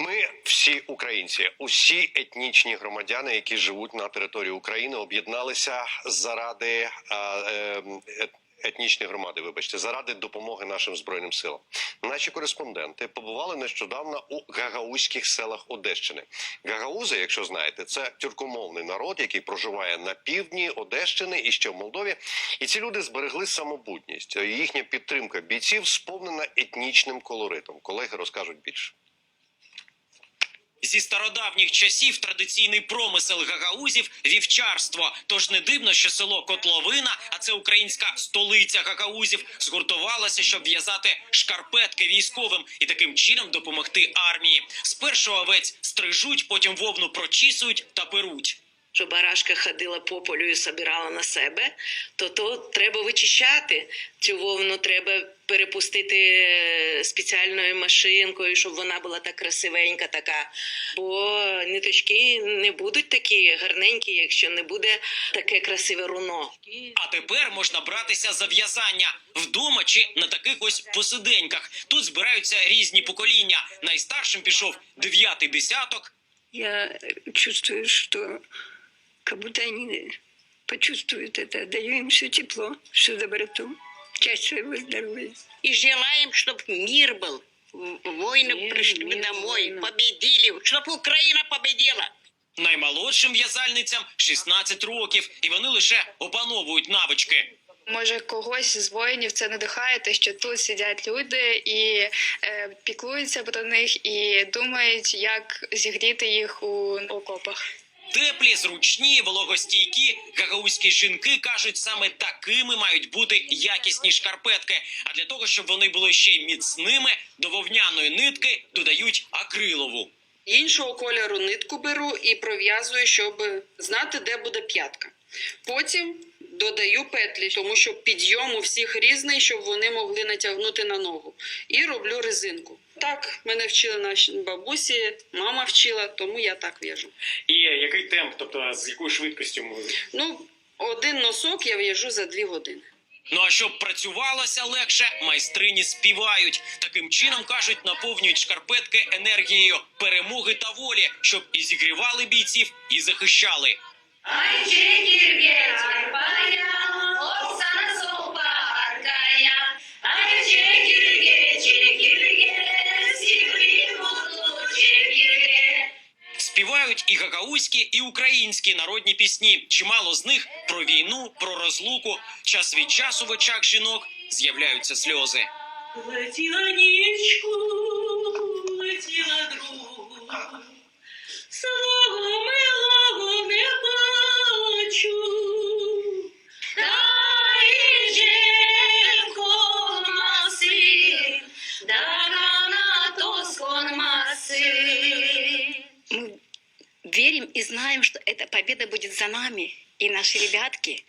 Ми всі українці, усі етнічні громадяни, які живуть на території України, об'єдналися заради е, е, етнічної громади. Вибачте, заради допомоги нашим збройним силам. Наші кореспонденти побували нещодавно у гагаузьких селах Одещини. Гагаузи, якщо знаєте, це тюркомовний народ, який проживає на півдні Одещини і ще в Молдові. І ці люди зберегли самобутність. Їхня підтримка бійців сповнена етнічним колоритом. Колеги розкажуть більше. Зі стародавніх часів традиційний промисел гагаузів вівчарство. Тож не дивно, що село Котловина, а це українська столиця гагаузів, згуртувалося, щоб в'язати шкарпетки військовим і таким чином допомогти армії. Спершу овець стрижуть, потім вовну прочісують та перуть. Що барашка ходила по полю і собирала на себе, то то треба вичищати. Цю вовну треба перепустити е, спеціальною машинкою, щоб вона була так красивенька, така. Бо ниточки не будуть такі гарненькі, якщо не буде таке красиве руно. А тепер можна братися за в'язання вдома чи на таких ось посиденьках. Тут збираються різні покоління. Найстаршим пішов дев'ятий десяток. Я чувствую, что как будто они почувствуют это. Даю им все тепло, всю доброту, часть своего здоровья. И желаем, чтобы мир был. Войны Мир, пришли мир, домой, война. победили, чтобы Украина победила. Наймолодшим в'язальницям 16 років, і вони лише опановують навички. Може, когось з воїнів це надихає, те, що тут сидять люди і е, піклуються про них, і думають, як зігріти їх у окопах. Теплі, зручні, вологостійкі. Гагаузькі жінки кажуть, саме такими мають бути якісні шкарпетки. А для того, щоб вони були ще й міцними, до вовняної нитки додають акрилову. іншого кольору нитку беру і пров'язую, щоб знати, де буде п'ятка. Потім додаю петлі, тому що підйом у всіх різний, щоб вони могли натягнути на ногу. І роблю резинку. Так, мене вчили наші бабусі, мама вчила, тому я так в'яжу. І який темп, тобто з якою швидкістю ми Ну, один носок я в'яжу за дві години. Ну а щоб працювалося легше, майстрині співають. Таким чином кажуть, наповнюють шкарпетки енергією перемоги та волі, щоб і зігрівали бійців, і захищали. Співають і гагаузькі, і українські народні пісні. Чимало з них про війну, про розлуку. Час від часу в очах жінок з'являються сльози. Летіла нічку, летіла друга, верим и знаем, что эта победа будет за нами. И наши ребятки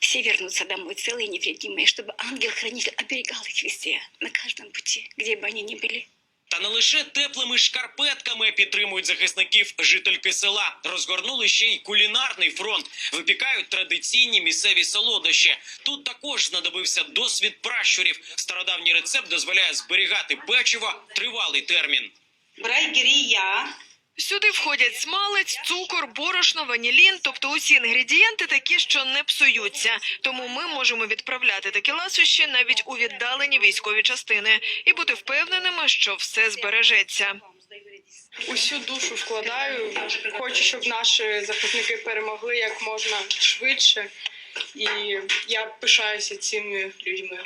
все вернутся домой целые и невредимые, чтобы ангел-хранитель оберегал их везде, на каждом пути, где бы они ни были. Та не лише теплими шкарпетками підтримують захисників жительки села. Розгорнули ще й кулінарний фронт. Випікають традиційні місцеві солодощі. Тут також знадобився досвід пращурів. Стародавній рецепт дозволяє зберігати печиво тривалий термін. Брайгрія. Сюди входять смалець, цукор, борошно, ванілін, тобто усі інгредієнти такі, що не псуються. Тому ми можемо відправляти такі ласощі навіть у віддалені військові частини і бути впевненими, що все збережеться. усю душу вкладаю. Хочу, щоб наші захисники перемогли як можна швидше. І я пишаюся цими людьми.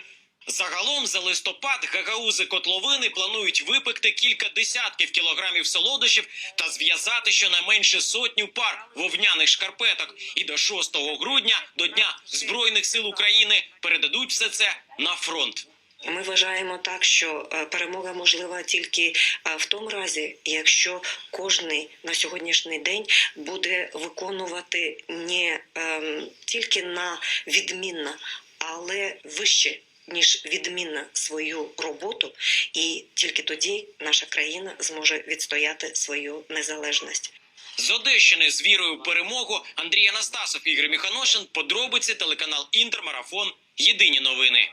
Загалом за листопад гагаузи котловини планують випекти кілька десятків кілограмів солодощів та зв'язати щонайменше сотню пар вовняних шкарпеток. І до 6 грудня, до Дня Збройних сил України, передадуть все це на фронт. Ми вважаємо так, що е, перемога можлива тільки е, в тому разі, якщо кожний на сьогоднішній день буде виконувати не ем, тільки на відмінно, але вище. Ніж відмінна свою роботу, і тільки тоді наша країна зможе відстояти свою незалежність. З Одещини з вірою в перемогу Андрій Анастасов, Ігор Міханошин. Подробиці телеканал Інтермарафон. Єдині новини.